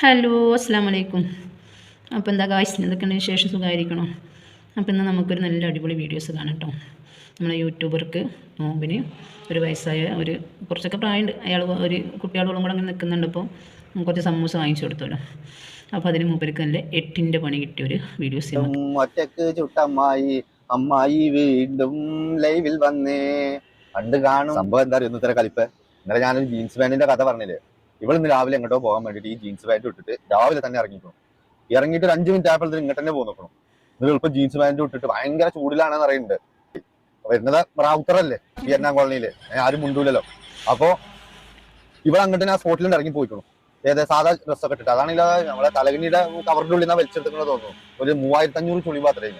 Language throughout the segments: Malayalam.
ഹലോ അസ്സാം വലൈക്കും അപ്പോൾ എന്താ കാശ് എന്തൊക്കെയാണ് വിശേഷം? സുഖമായിരിക്കണോ അപ്പോൾ ഇന്ന് നമുക്കൊരു നല്ല അടിപൊളി വീഡിയോസ് കാണാം കേട്ടോ നമ്മളെ യൂട്യൂബർക്ക് നോമ്പിന് ഒരു വയസ്സായ ഒരു കുറച്ചൊക്കെ പ്രായമുണ്ട്. അയാൾ ഒരു കുട്ടികളോടും കൂടെ അങ്ങനെ നിൽക്കുന്നുണ്ട് അപ്പോൾ കുറച്ച് സമൂസ വാങ്ങിച്ചു കൊടുത്തല്ലോ അപ്പോൾ അതിന് മൂപ്പർക്ക് നല്ല എട്ടിന്റെ പണി കിട്ടിയ ഒരു വീഡിയോസ് ഒറ്റയ്ക്ക് ചുട്ടമ്മായി അമ്മായി വീണ്ടും ലൈവിൽ വന്നേ. പണ്ട് കാണും. സംഭവം എന്താ അറിയോ? ഇന്നത്തെ കളിപ്പ് ഇന്നലെ ഞാനൊരു ജീൻസ് പാന്റിന്റെ കഥ പറഞ്ഞില്ലേ? ഇവൾ ഇന്ന് രാവിലെ എങ്ങോട്ടോ പോകാൻ വേണ്ടിട്ട് ഈ ജീൻസ് പാന്റ് ഇട്ടിട്ട് രാവിലെ തന്നെ ഇറങ്ങിക്കണം ഇറങ്ങിയിട്ട് ഒരു അഞ്ച് മിനിറ്റ് ആയപ്പോഴത്തേക്ക് ഇങ്ങോട്ട് തന്നെ നോക്കണം. എന്നിട്ട് എളുപ്പം ജീൻസ് പാന്റ് ഇട്ടിട്ട് ഭയങ്കര ചൂടിലാണെന്ന് അറിയുന്നുണ്ട്. വരുന്നത് റാവുത്തറല്ലേ വിയറ്റ്നാം കോളനിയിൽ. ആരും മുണ്ടൂലല്ലോ. അപ്പോ ഇവിടെ അങ്ങോട്ട് ആ സ്പോട്ടിൽ ഇറങ്ങി പോയിക്കണം ഏതാ സാധാ ഡ്രസ്സൊക്കെ ഇട്ടിട്ട്. അതാണെങ്കിൽ നമ്മളെ തലകണിയുടെ കവറിന്റെ ഉള്ളിൽ നിന്ന് വലിച്ചെടുക്കുന്നത് തോന്നുന്നു. ഒരു മൂവായിരത്തി അഞ്ഞൂറ് ചുളി മാത്രമേ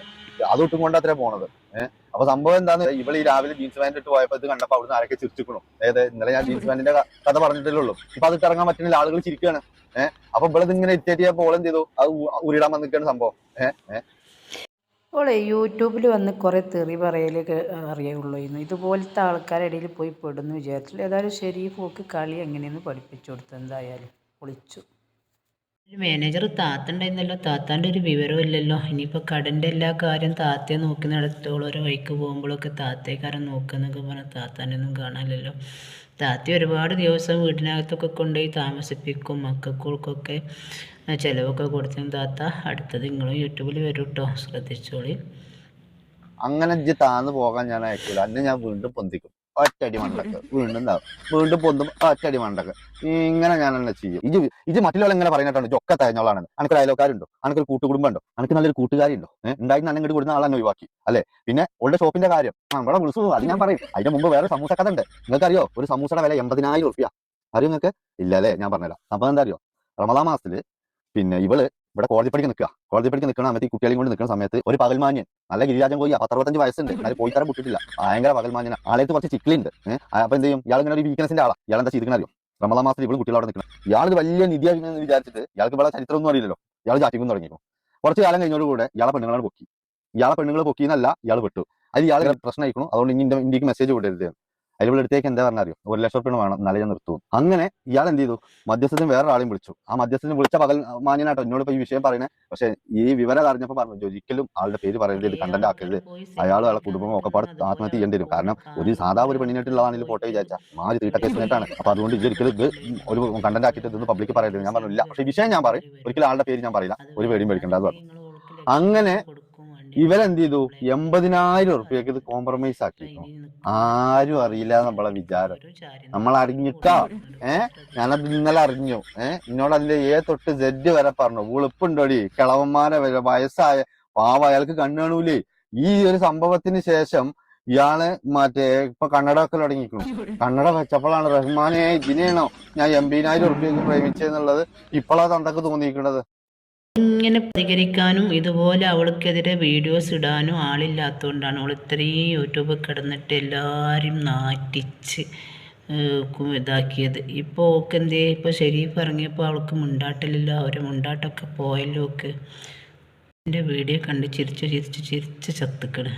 അത് ഇട്ടും കൊണ്ട് അത്രേ പോണത്. അപ്പൊ സംഭവം എന്താന്ന് ഇവൾ ഈ രാവിലെ ജീൻസ് പാന്റ് ഇട്ട് പോയപ്പോ ഇത് കണ്ടപ്പോ അവിടുന്ന് ആരൊക്കെ ചിരിച്ചിക്കണു അതായത് ഇന്നലെ ഞാൻ ജീൻസ് പാന്റിന്റെ കഥ പറഞ്ഞിട്ടല്ലേ ഉള്ളൂ ഇപ്പൊ അത് ഇറങ്ങാൻ പറ്റുന്ന ആളുകൾ ചിരിക്കുകയാണ് ഏഹ് അപ്പൊ ഇവിടെ ഇങ്ങനെ ഇറ്റേറ്റ് ചെയ്യപ്പോ ഓളം ചെയ്തു? അത് ഉരിടാൻ വന്നിരിക്കുകയാണ് സംഭവം. ഓളെ യൂട്യൂബിൽ വന്ന് കുറേ തെറി പറയലൊക്കെ അറിയുള്ളൂ ഇന്ന്. ഇതുപോലത്തെ ആൾക്കാരുടെ ഇടയിൽ പോയി പെടുന്നു വിചാരിച്ചില്ല ഏതായാലും ഷെരീഫോക്ക് കളി എങ്ങനെയെന്ന് പഠിപ്പിച്ചു കൊടുത്തു. എന്തായാലും പൊളിച്ചു. ഒരു മാനേജർ താത്ത ഉണ്ടായിരുന്നല്ലോ താത്താന്റെ ഒരു വിവരവും ഇല്ലല്ലോ. ഇനിയിപ്പോൾ കടന്റെ എല്ലാ കാര്യം താത്തയെ നോക്കി നടത്തോളം ഒരു വഴിക്ക് പോകുമ്പോഴൊക്കെ താത്തേക്കാരൻ നോക്കുന്നൊക്കെ പറഞ്ഞാൽ താത്താനൊന്നും കാണാനില്ലല്ലോ. താത്ത ഒരുപാട് ദിവസം വീട്ടിനകത്തൊക്കെ കൊണ്ടുപോയി താമസിപ്പിക്കും. മക്കൾക്കൊക്കെ ചിലവൊക്കെ കൊടുത്തും താത്ത. അടുത്തത് നിങ്ങളും യൂട്യൂബിൽ വരും കേട്ടോ ശ്രദ്ധിച്ചോളി. അങ്ങനെ താന്ന് പോകാൻ ഞാൻ അയക്കൂല. അന്ന് ഞാൻ വീണ്ടും പൊന്തിക്കും. ഒറ്റടി മണ്ടക്ക്. വീണ്ടും വീണ്ടും പൊന്തും ഒറ്റടി മണ്ടക്ക്. ഇങ്ങനെ ഞാൻ തന്നെ ചെയ്യും. ഇത് ഇത് മറ്റുള്ള ഇങ്ങനെ പറയുന്നിട്ടുണ്ട് ഒക്കെ തേഞ്ഞോളാണ് അനക്കൊരു അയലോക്കാരുണ്ടോ അനക്കൊരു കൂട്ടുകുടുംബം ഉണ്ടോ അനക്ക് നല്ലൊരു കൂട്ടുകാരി ഉണ്ടോ? നല്ല ഇങ്ങോട്ട് കൊടുക്കുന്ന ആളെ ഒഴിവാക്കി. അല്ലെ? പിന്നെ ഉള്ള ഷോപ്പിന്റെ കാര്യം. ഇവിടെ വിളിച്ചു അത് ഞാൻ പറയും. അതിന്റെ മുമ്പ് വേറെ സമൂസ കഥ ഉണ്ട്. നിങ്ങൾക്ക് അറിയോ ഒരു സമൂസയുടെ വില എൺപതിനായിരം റുപ്യ അറിയോ നിങ്ങൾക്ക് ഇല്ല അല്ലേ? ഞാൻ പറഞ്ഞില്ല സംഭവം എന്താ അറിയോ റമദാ മാസത്തിൽ പിന്നെ ഇവൾ ഇവിടെ കോടതി പഠിക്കാൻ നിൽക്കുക കോടതി പഠിക്കാൻ നിൽക്കുന്ന സമയത്ത് കുട്ടികളെയും കൊണ്ട് നിൽക്കുന്ന സമയത്ത് ഒരു പകൽമാന്യൻ നല്ല ഗിരിരാജൻ പോയി പത്തറുപത്തഞ്ച് വയസ്സുണ്ട്. എന്നാലും പോയി തരം വിട്ടിട്ടില്ല ഭയങ്കര പകൽമാഞ്ഞന ആളേത്ത് കുറച്ച് ചിക്കലുണ്ട് അപ്പൊ എന്ത് ചെയ്യും? ഇയാൾ ഇങ്ങനെ ഒരു വീക്ക്നസിന്റെ ആളാ. ഇയാൾ എന്താ ചെയ്തിരിക്കണ റമദാ മാസത്തിൽ ഇവിടെ കുട്ടികൾ അവിടെ നിൽക്കണം ഇയാൾ വലിയ നിധിയാണെന്ന് വിചാരിച്ചിട്ട് ഇയാൾക്ക് ഇവിടെ ചരിത്രമൊന്നും അറിയില്ലല്ലോ. ഇയാൾ ചാറ്റിക്കും തുടങ്ങിക്കും. കുറച്ച് കാലം കഴിഞ്ഞോട് കൂടെ ഇയാളെ പെണ്ണുങ്ങളാണ് പൊക്കി. ഇയാളെ പെണ്ണുങ്ങൾ പൊക്കിയെന്നല്ല ഇയാൾ വിട്ടു അത് ഇയാൾ പ്രശ്നം അയക്കണം അതുകൊണ്ട് ഇനി ഇന്ത്യയ്ക്ക് മെസ്സേജ് വിടരുത്. അതിൽ ഇവിടെ അടുത്തേക്ക് എന്താ പറഞ്ഞാൽ അറിയോ? ഒരു ലക്ഷം റുപ്യ വേണം. എന്നാലേ ഞാൻ നിർത്തും അങ്ങനെ ഇയാൾ എന്ത് ചെയ്തു? മധ്യസ്ഥത്തിന് വേറെ ആളെയും വിളിച്ചു. ആ മധ്യസ്ഥത്തിന് വിളിച്ച പകൽ മാന്യനാട്ടോ എന്നോട് ഇപ്പൊ ഈ വിഷയം പറയുന്നത് പക്ഷെ ഈ വിവരം അറിഞ്ഞപ്പോൾ പറഞ്ഞു ഒരിക്കലും ആളുടെ പേര് പറയരുത്. ഇത് കണ്ടന്റ് ആക്കരുത്. അയാൾ അയാളെ കുടുംബം ഒക്കെ പാട് ആത്മഹത്യ ചെയ്യേണ്ടി വരും. കാരണം ഒരു സാധാ ഒരു പെണ്ണിനായിട്ടുള്ളതാണെങ്കിൽ ഫോട്ടോ വിചാരിച്ച. മാറി തീട്ട കേസിനായിട്ടാണ് അപ്പൊ അതുകൊണ്ട് ഇത് ഒരിക്കലും ഇത് ഒരു കണ്ടന്റ് ആക്കിയിട്ട് ഇതൊന്നും പബ്ലിക് പറയരുത്. ഞാൻ പറഞ്ഞില്ല. പക്ഷെ വിഷയം ഞാൻ പറയും. ഒരിക്കലും ആളുടെ പേര് ഞാൻ പറയില്ല. ഒരു പേടിയും പേടിക്കേണ്ട. അത് അങ്ങനെ ഇവരെന്ത് ചെയ്തു? എൺപതിനായിരം ഉറുപ്പ്യക്ക് ഇത് കോംപ്രമൈസ് ആക്കി ആരും അറിയില്ല നമ്മളെ വിചാരം. നമ്മൾ അറിഞ്ഞിട്ടാ. ഏ? ഞാനത് ഇന്നലെ അറിഞ്ഞു. ഏ? എന്നോട് അതിന്റെ ഏ തൊട്ട് സെഡ് വരെ പറഞ്ഞു. ഉളുപ്പുണ്ടോടി കിളവന്മാരെ വരെ വയസ്സായ പാവ. അയാൾക്ക് കണ്ണുകാണൂലേ ഈ ഒരു സംഭവത്തിന് ശേഷം ഇയാൾ മറ്റേ ഇപ്പൊ കണ്ണട ഒക്കെ തുടങ്ങിയിരിക്കുന്നു. കണ്ണട വെച്ചപ്പോഴാണ് റഹ്മാനെ ഇതിനെയാണോ ഞാൻ എൺപതിനായിരം ഉറുപ്പ്യക്ക് പ്രേമിച്ചെന്നുള്ളത് ഇപ്പോഴാ തന്തൊക്കെ തോന്നിയിരിക്കുന്നത്. ഇങ്ങനെ പ്രതികരിക്കാനും ഇതുപോലെ അവൾക്കെതിരെ വീഡിയോസ് ഇടാനും ആളില്ലാത്തതുകൊണ്ടാണ് അവൾ ഇത്രയും യൂട്യൂബിൽ കിടന്നിട്ട് എല്ലാവരും നാറ്റിച്ച് ഇതാക്കിയത്. ഇപ്പോൾ ഓക്ക് എന്തേ ഇപ്പോൾ ഷെരീഫ് ഇറങ്ങിയപ്പോൾ അവൾക്ക് മുണ്ടാട്ടിലില്ല. അവർ മുണ്ടാട്ടമൊക്കെ പോയല്ലോ ഓക്ക്. എന്റെ വീഡിയോ കണ്ട് ചിരിച്ച് ചിരിച്ച് ചിരിച്ച് ചത്തുക്കണ്.